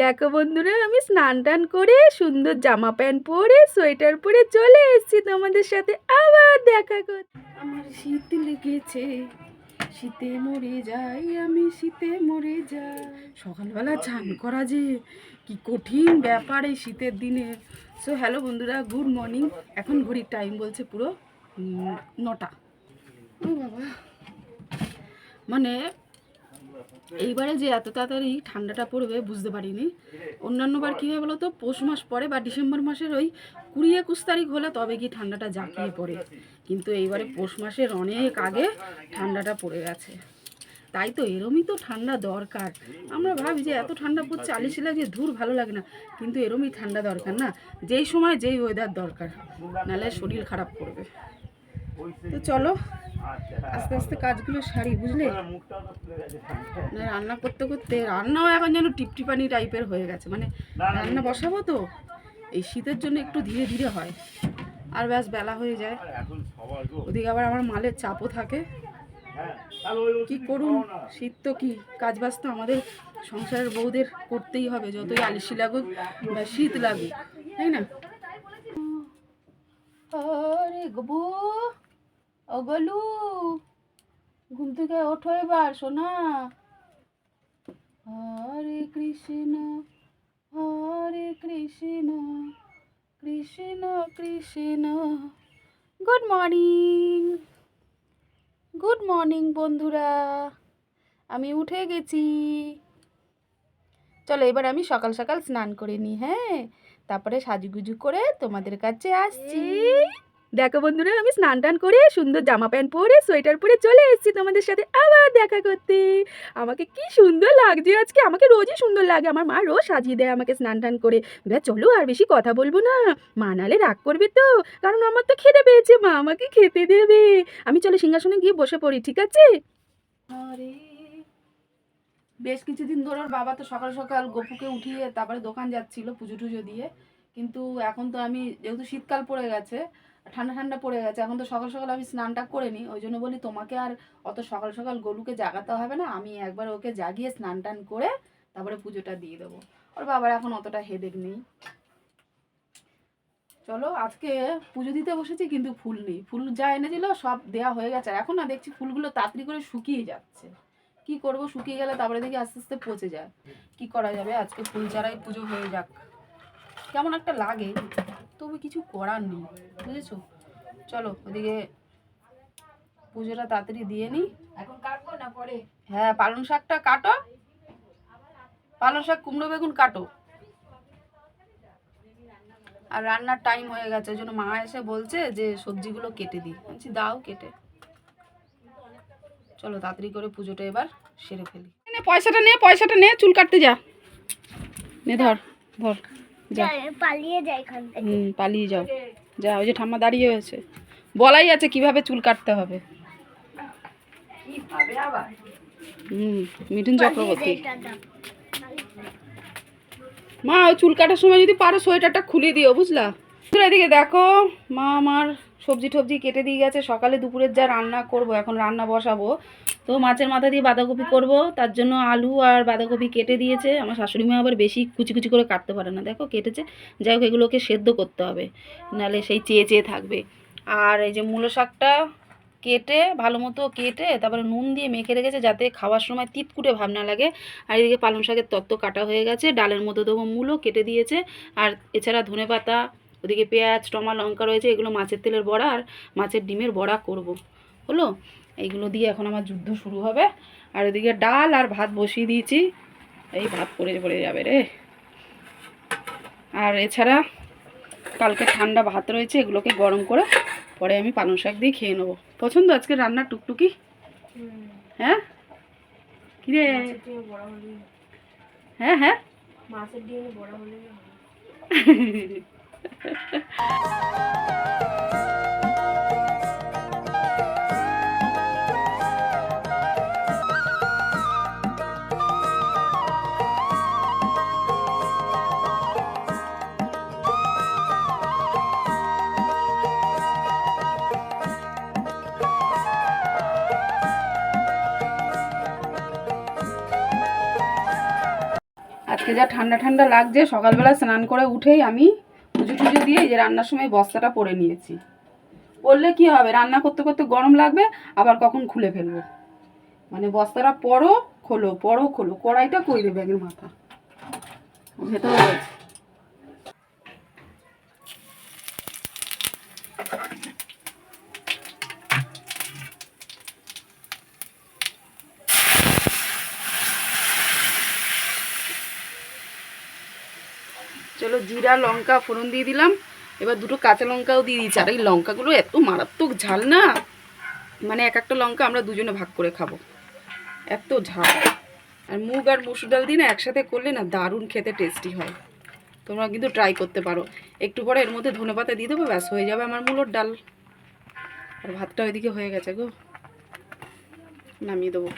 দেখো বন্ধুরা, আমি স্নান টান করে সুন্দর জামা প্যান্ট পরে সোয়েটার পরে চলে এসেছি তোমাদের সাথে আবার দেখা করতে। আমার শীত লেগেছে, শীতে মরে যাই আমি, শীতে মরে যাই। সকালবেলা চান করা যে কি কঠিন ব্যাপার এই শীতের দিনে। সো হ্যালো বন্ধুরা গুড মর্নিং এখন ঘড়ির টাইম বলছে পুরো নটা। ও বাবা। মানে এইবারে যে এত তাড়াতাড়ি ঠান্ডাটা পড়বে বুঝতে পারিনি। অন্যান্যবার কী হয় বলো তো পৌষ মাস পরে বা ডিসেম্বর মাসের ওই কুড়ি একুশ তারিখ হলে তবে কি ঠান্ডাটা জাঁকিয়ে পড়ে। কিন্তু এইবারে পৌষ মাসের অনেক আগে ঠান্ডাটা পড়ে গেছে। তাই তো এরমই তো ঠান্ডা দরকার। আমরা ভাবি যে এত ঠান্ডা পড়ছে, আলিশি লাগে ধূর ভালো লাগে না। কিন্তু এরমই ঠান্ডা দরকার না। যেই সময় যেই ওয়েদার দরকার নাহলে শরীর খারাপ করবে। তো চলো আস্তে আস্তে কাজগুলো সারি বুঝলে? না রান্না করতে করতে রান্নাও এখন যেন টিপটিপানি টাইপের হয়ে গেছে মানে রান্না বসাবো তো? এই শীতের জন্য একটু ধীরে ধীরে হয়। আর ব্যাস বেলা হয়ে যায়। ওদিকে আবার আমার মালের চাপও থাকে। কি করুন? শীত তো কি? কাজ বাজ তো আমাদের সংসারের বউদের করতেই হবে যতই আলিশি লাগুক বা শীত লাগুক তাই না? আরে গবু। ও গলু ঘুম থেকে ওঠো এবার, সোনা। Hare Krishna Hare Krishna Krishna Krishna. Good morning. Good morning বন্ধুরা। আমি উঠে গেছি। চলো এবার আমি সকাল সকাল স্নান করে নিই হ্যাঁ? তারপরে সাজুগুজু করে তোমাদের কাছে আসছি। দেখো বন্ধুরা, আমি স্নান টান করে সুন্দর জামা প্যান্ট পরে সোয়েটার পরে চলে এসেছি তোমাদের সাথে আবার দেখা করতে। আমাকে কি সুন্দর লাগছে আজকে, আমাকে রোজই সুন্দর লাগে। আমার মা রোজ সাজিয়ে দেয় আমাকে স্নান টান করে। এবার চলো আর বেশি কথা বলব না। মা নালে রাগ করবে তো। কারণ আমার তো খেতে পেয়েছে, মা আমাকে খেতে দেবে। আমি চলো সিংহাসনে গিয়ে বসে পড়ি, ঠিক আছে? আরে, বেশ কিছুদিন ধরে ওর বাবা তো সকাল সকাল গপুকে উঠিয়ে তারপরে দোকান যাচ্ছিল পুজো টুজো দিয়ে। কিন্তু এখন তো আমি, যেহেতু শীতকাল পড়ে গেছে ঠান্ডা ঠান্ডা পড়ে গেছে। এখন তো সকাল সকাল আমি স্নানটা করে নিই। ওই জন্য বলি, তোমাকে আর অত সকাল সকাল গলুকে জাগাতে হবে না। আমি একবার ওকে জাগিয়ে স্নান টান করে তারপরে পুজোটা দিয়ে দেবো। ওর বাবার এখন অতটা হেডেক নেই। চলো, আজকে পুজো দিতে বসেছি কিন্তু ফুল নেই। ফুল যা এনেছিল সব দেয়া হয়ে গেছে। আর এখন না দেখছি ফুলগুলো তাড়াতাড়ি করে শুকিয়ে যাচ্ছে। কি করব? শুকিয়ে গেলে তারপরে দেখি আস্তে আস্তে পচে যায়। কি করা যাবে? আজকে ফুল ছাড়াই পুজো হয়ে যাক। কেমন একটা লাগে। তবু কিছু করার নেই বুঝেছ? চলো ওদিকে পুজোটা তাড়াতাড়ি দিয়ে নিই। এখন কাটবো না পরে? হ্যাঁ পালং শাকটা কাটো। পালং শাক কুমড়ো বেগুন কাটো। আর রান্নার টাইম হয়ে গেছে ওই জন্য মা এসে বলছে যে সবজিগুলো কেটে দিই। বলছি, দাও কেটে। চলো তাড়াতাড়ি করে পুজোটা এবার সেরে ফেলি। নে পয়সাটা নে পয়সাটা নে চুল কাটতে যা। নে ধর ধর। পালিয়ে যাই হুম পালিয়ে যাও। যা ওই যে ঠাম্মা দাঁড়িয়ে হয়েছে বলাই আছে কীভাবে চুল কাটতে হবে। হুম মিঠুন চক্রবর্তী। মা ওই চুল কাটার সময় যদি পারো সোয়েটারটা খুলে দিও বুঝলা? এদিকে দেখো মা আমার সবজি টবজি কেটে দিয়ে গেছে। সকালে দুপুরের যা রান্না করব এখন রান্না বসাবো। তো মাছের মাথা দিয়ে বাঁধাকপি করব। তার জন্য আলু আর বাঁধাকপি কেটে দিয়েছে। আমার শাশুড়ি মা আবার বেশি কুচি কুচি করে কাটতে পারে না। দেখো, কেটেছে। যাই হোক, এগুলোকে সেদ্ধ করতে হবে। নাহলে সেই চেয়ে চেয়ে থাকবে। আর এই যে মূলো শাকটা কেটে, ভালো মতো কেটে, তারপরে নুন দিয়ে মেখে রেখেছে যাতে খাওয়ার সময় তিতকুটে ভাব না লাগে। আর এদিকে পালং শাকের তত্ত্ব কাটা হয়ে গেছে। ডালের মধ্যে দেবো মূলো, কেটে দিয়েছে। আর এছাড়া ধনে পাতা, ওদিকে পেঁয়াজ টমা লঙ্কা রয়েছে। এগুলো মাছের তেলের বড়া। আর মাছের ডিমের বড়া করব। হলো? এইগুলো দিয়ে এখন আমার যুদ্ধ শুরু হবে। আর ওদিকে ডাল আর ভাত বসিয়ে দিয়েছি। এই ভাত পড়ে পড়ে যাবে রে। আর এছাড়া কালকে ঠান্ডা ভাত রয়েছে এগুলোকে গরম করে পরে আমি পালং শাক দিয়ে খেয়ে নেব। পছন্দ আজকে রান্নার টুকটুকি? হ্যাঁ? কিরে? হ্যাঁ হ্যাঁ? মাছের ডিম বড় হলে আজকে যা ঠান্ডা ঠান্ডা লাগছে, সকালবেলা স্নান করে উঠেই আমি পুজো টুজো দিয়ে যে রান্নার সময় বস্তাটা পরে নিয়েছি। পরলে কি হবে? রান্না করতে করতে গরম লাগবে, আবার কখন খুলে ফেলব? মানে বস্তাটা পরো, খোলো পরো, খোলো, কড়াইটা কই দেবে মাথা মাথা? ভেতরে চলো জিরা, লঙ্কা, ফোড়ন দিয়ে দিলাম। এবার দুটো কাঁচা লঙ্কাও দিয়ে দিচ্ছি আর এই লঙ্কাগুলো এত মারাত্মক ঝাল না? মানে এক একটা লঙ্কা আমরা দুজনে ভাগ করে খাব। এত ঝাল। আর মুগ আর মসুর ডাল দিয়ে না একসাথে করলে না দারুণ খেতে টেস্টি হয়। তোমরা কিন্তু ট্রাই করতে পারো। একটু পরে এর মধ্যে ধনে পাতা দিয়ে দেবো, ব্যাস হয়ে যাবে আমার মুলোর ডাল। আর ভাতটা ওইদিকে হয়ে গেছে গো। নামিয়ে দেবো।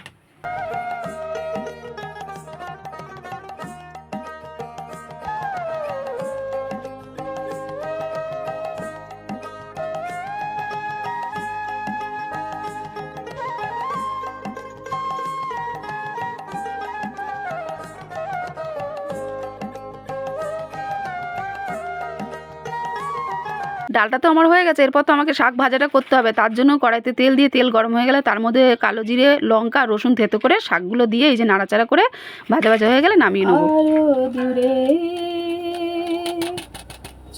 ডালটা তো আমার হয়ে গেছে, এরপর তো আমাকে শাক ভাজাটা করতে হবে। তার জন্য কড়াইতে তেল দিয়ে তেল গরম হয়ে গেলে তার মধ্যে কালো জিরে, লঙ্কা, রসুন থেতো করে শাকগুলো দিয়ে এই যে নাড়াচাড়া করে ভাজা ভাজা হয়ে গেলে নামিয়ে নেব।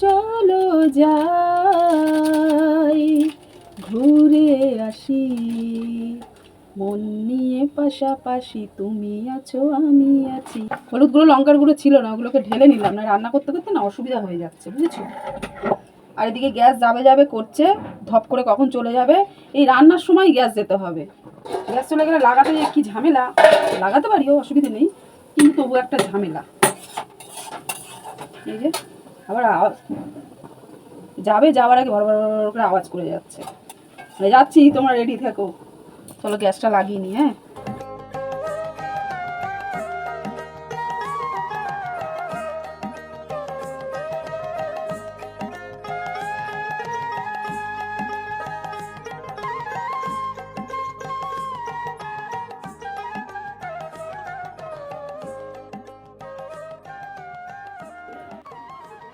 চলো যাই, ঘুরে আসি। মন নিয়ে পাশাপাশি তুমি আছো, আমি আছি। হলুদ গুঁড়ো, লঙ্কার গুঁড়ো ছিল না, ওগুলোকে ঢেলে নিলাম। না, রান্না করতে করতে না, অসুবিধা হয়ে যাচ্ছে, বুঝেছ? আর এদিকে গ্যাস যাবে যাবে করছে, ধপ করে কখন চলে যাবে? এই রান্নার সময় গ্যাস যেতে হবে। গ্যাস চলে গেলে লাগাতে কি ঝামেলা? লাগাতে পারিও অসুবিধা নেই, কিন্তু তবু একটা ঝামেলা। এই যে, আবার আওয়াজ। যাবে, যাওয়ার আগে বড় বড় করে আওয়াজ করে যাচ্ছে। মানে যাচ্ছি, তোমরা রেডি থেকো। চলো গ্যাসটা লাগিয়ে নি হ্যাঁ?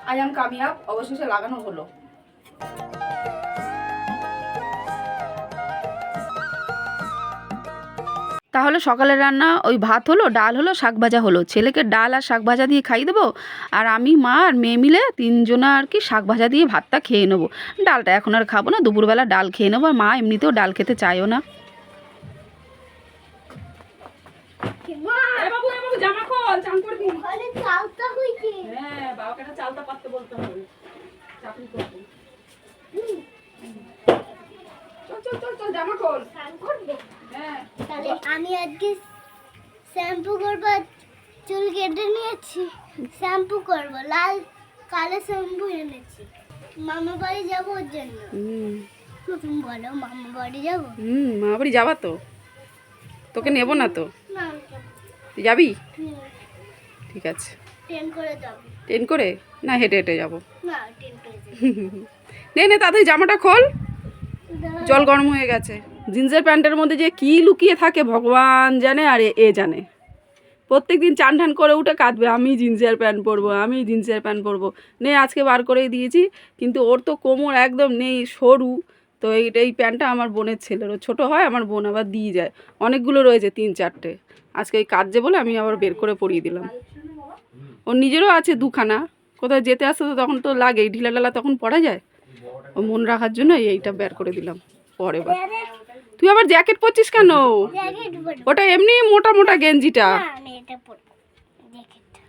আই এম কামিয়াব অবশেষে লাগানো হলো। তাহলে সকালের রান্না, ওই ভাত হলো, ডাল হলো, শাক ভাজা হলো। ছেলেকে ডাল আর শাক ভাজা দিয়ে খাইয়ে দেবো, আর আমি, মা আর মেয়ে মিলে তিনজনা আর কি শাক ভাজা দিয়ে ভাতটা খেয়ে নেব। ডালটা এখন আর খাব না, দুপুরবেলা ডাল খেয়ে নেব, আর মা এমনিতেও ডাল খেতে চায়ও না। চান করবি? ঘরে হইছে হ্যাঁ বাবাকে একটা চালতা পাততে বলতে হবে। চাকরি করব। চল চল চল চল জামা খোল। স্নান করবে? হ্যাঁ। তাহলে আমি আজকে শ্যাম্পু করব চুল কেটে নিয়েছি শ্যাম্পু করব লাল কালো শ্যাম্পু এনেছি। মামা বাড়ি যাব ওর জন্য। তুমি বলো মামা বাড়ি যাব? হুম মা বাড়ি যাবা তো? তোকে নেব না তো? তুই যাবি? ঠিক আছে। ট্রেন করে না হেঁটে হেঁটে যাব। না নে নে তাড়াতাড়ি জামাটা খোল। জল গরম হয়ে গেছে। জিন্সের প্যান্টের মধ্যে যে কি লুকিয়ে থাকে ভগবান জানে আর এ- জানে। প্রত্যেক দিন চান ঠান করে উঠে কাঁদবে আমি জিন্সের প্যান্ট পরবো আমি জিন্সের প্যান্ট পরবো। নে আজকে বার করেই দিয়েছি কিন্তু ওর তো কোমর একদম নেই সরু। তো এইটা এই প্যান্টটা আমার বোনের ছেলের। ও ছোটো হয় আমার বোন আবার দিয়ে যায়। অনেকগুলো রয়েছে তিন চারটে। আজকে এই কাজে বলে আমি আবার বের করে পরিয়ে দিলাম। ওর নিজেরও আছে দুখানা। কোথাও যেতে আসতে তো তখন তো লাগেই ঢিলা ঢালা তখন পরা যায়? ও মন রাখার জন্য এইটা বের করে দিলাম পরে বার তুই আবার জ্যাকেট পরছিস কেন? ওটা এমনি মোটা মোটা গেঞ্জিটা। না আমি এটা পরবো জ্যাকেটটা।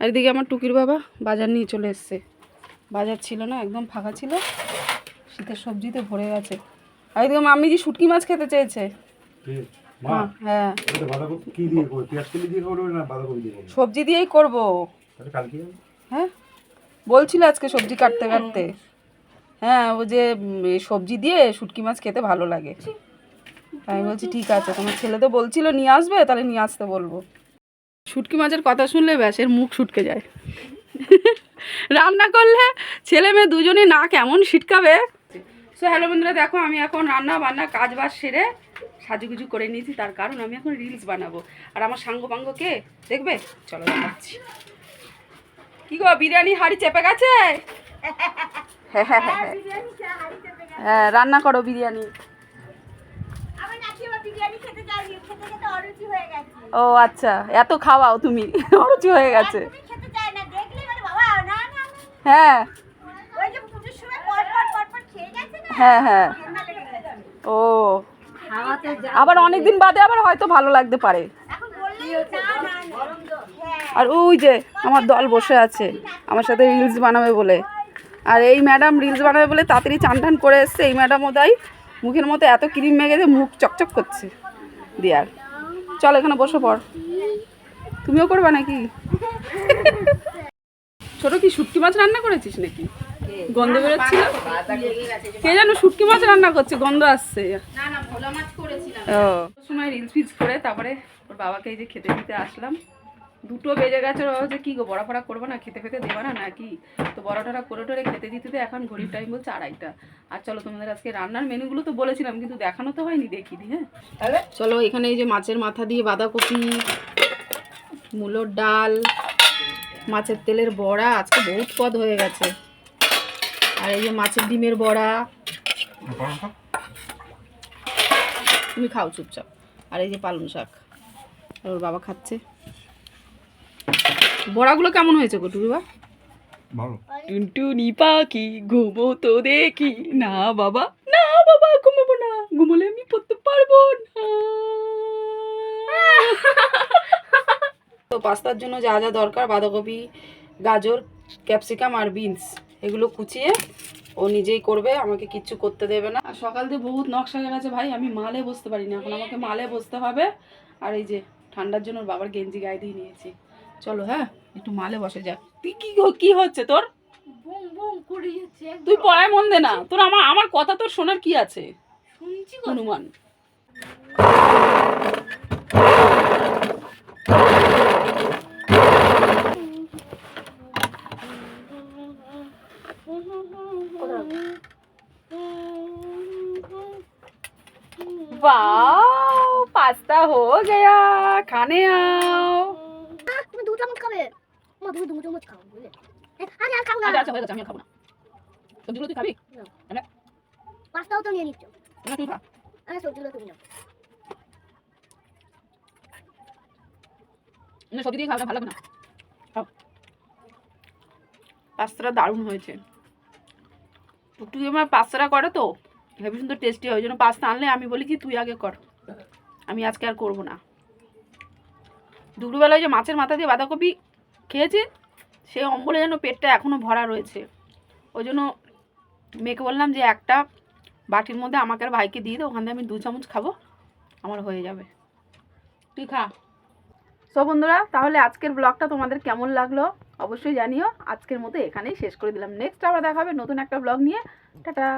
আর এদিকে আমার টুকির বাবা বাজার নিয়ে চলে এসছে। বাজার ছিল না একদম ফাঁকা ছিল। শীতের সবজিতে ভরে গেছে। আর এদিকে মাম্মি যে শুটকি মাছ খেতে চেয়েছে। হ্যাঁ, হ্যাঁ। বাঁধাকপি কি দিয়ে করবে? পেঁয়াজ কলি দিয়ে করবে না বাঁধাকপি দিয়ে করবে? সবজি দিয়েই করব। তাহলে কালকে হ্যাঁ? বলছিল আজকে সবজি কাটতে কাটতে। হ্যাঁ ও যে সবজি দিয়ে শুটকি মাছ খেতে ভালো লাগে। আমি বলছি ঠিক আছে তোমার ছেলে তো বলছিল নিয়ে আসবে তাহলে নিয়ে আসতে বলব। শুটকি মাছের কথা শুনলে ব্যাস এর মুখ শুটকে যায়। রান্না করলে ছেলে মেয়ে দুজনে না কেমন ছিটকাবে। সো হ্যালো বন্ধুরা দেখো আমি এখন রান্না বান্না কাজ বাজ সেরে সাজুগুজু করে নিয়েছি তার কারণ আমি এখন রিলস বানাবো। আর আমার সাঙ্গ পাঙ্গ কে দেখবে? চলো দেখাচ্ছি। কি গো বিরিয়ানি হাড়ি চেপে গেছে? হ্যাঁ হ্যাঁ হ্যাঁ হ্যাঁ। হ্যাঁ রান্না করো বিরিয়ানি। হয়ে ও আচ্ছা এত খাওয়াও তুমি অরুচি হয়ে গেছে। হ্যাঁ। হ্যাঁ হ্যাঁ। গেছে। ও। আবার অনেক দিন বাদে আবার হয়তো ভালো লাগতে পারে। আর ওই যে আমার দল বসে আছে আমার সাথে রিলস বানাবে বলে। আর এই ম্যাডাম রিলস বানাবে বলে তাড়াতাড়ি চান টান করে এসছে এই ম্যাডাম ওদাই মুখের মতো এত ক্রিম মেখেছে মুখ চকচক করছে। দিয়ার। চল এখানে বসে পড় তুমিও করবা নাকি? ছোট কি শুটকি মাছ রান্না করেছিস নাকি? গন্ধ বেরোচ্ছিল কে জানো শুটকি মাছ রান্না করছে গন্ধ আসছে। ও। সময় রিলস ফিলস করে তারপরে ওর বাবাকে এই যে খেতে দিতে আসলাম। দুটো বেজে গেছে যে কি গো বড়া ফড়া করব না খেতে খেতে দেবা না নাকি? তো বড়া টড়া করে টোরে খেতে দিতে দিতে এখন ঘড়ির টাইম বলছে আড়াইটা। আর চলো তোমাদের আজকে রান্নার মেনুগুলো তো বলেছিলাম কিন্তু দেখানো তো হয়নি দেখিনি হ্যাঁ? চলো এখানে এই যে মাছের মাথা দিয়ে বাঁধাকপি মূলোর ডাল মাছের তেলের বড়া আজকে বহুত পদ হয়ে গেছে। আর এই যে মাছের ডিমের বড়া। তুমি খাও চুপচাপ। আর এই যে পালং শাক। আর ওর বাবা খাচ্ছে। বড়াগুলো কেমন হয়েছে গো টুরুবা ভালো। টুনটুনি পাখি ঘুমো তো দেখি। না বাবা না বাবা ঘুমাবো না। ঘুমোলে আমি পড়তে পারব না। তো পাস্তার জন্য যা যা দরকার বাঁধাকপি গাজর ক্যাপসিকাম আর বিনস। এগুলো কুচিয়ে ও নিজেই করবে আমাকে কিচ্ছু করতে দেবে না। আর সকাল থেকে বহুত নকশা হয়ে গেছে ভাই আমি মালে বসতে পারি না এখন আমাকে মালে বসতে হবে। আর এই যে ঠান্ডার জন্য ওর বাবার গেঞ্জি গায়ে দিয়ে নিয়েছি। চলো হ্যাঁ একটু মালে বসে যাক। তুই কি কি হচ্ছে তোর? তুই পড়ায় মন দে না। তোর আমার আমার কথা তোর শোনার কি আছে? শুনছি হনুমান। वाओ पास्ता हो गया खाने आओ তুমি দু চামচ খাবে মা তুমি দু চামচ খাও বুঝলে আরে আর খাও না আচ্ছা আচ্ছা হয়ে গেছে আমি আর খাবো না সবজিগুলো তুই খাবি পাস্তাও তো নিয়ে নিচ্ছ না তুই খা আরে সবজিগুলো তুমি নাও না সবজি দিয়ে খাওয়া ভালো লাগে না খাও পাস্তাটা দারুণ হয়েছে টুকটুকি আমার পাস্তাটা করে তো হেবি সুন্দর টেস্টি হয়, ওই জন্য পাস্তা আনলে আমি বলি কি, তুই আগে কর। আমি আজকে আর করব না। দুপুরবেলায় যে মাছের মাথা দিয়ে বাঁধাকপি খেয়েছি সে অম্বলে যেন পেটটা এখনও ভরা রয়েছে। ওই জন্য মেয়েকে বললাম যে, একটা বাটির মধ্যে আমাকে আর ভাইকে দিয়ে দে, ওখান থেকে আমি দু চামচ খাব, আমার হয়ে যাবে। তুই খা। সো বন্ধুরা, তাহলে আজকের ব্লগটা তোমাদের কেমন লাগল অবশ্যই জানিও। আজকের মতো এখানেই শেষ করে দিলাম। নেক্সট আবার দেখা হবে নতুন একটা ব্লগ নিয়ে। টাটা।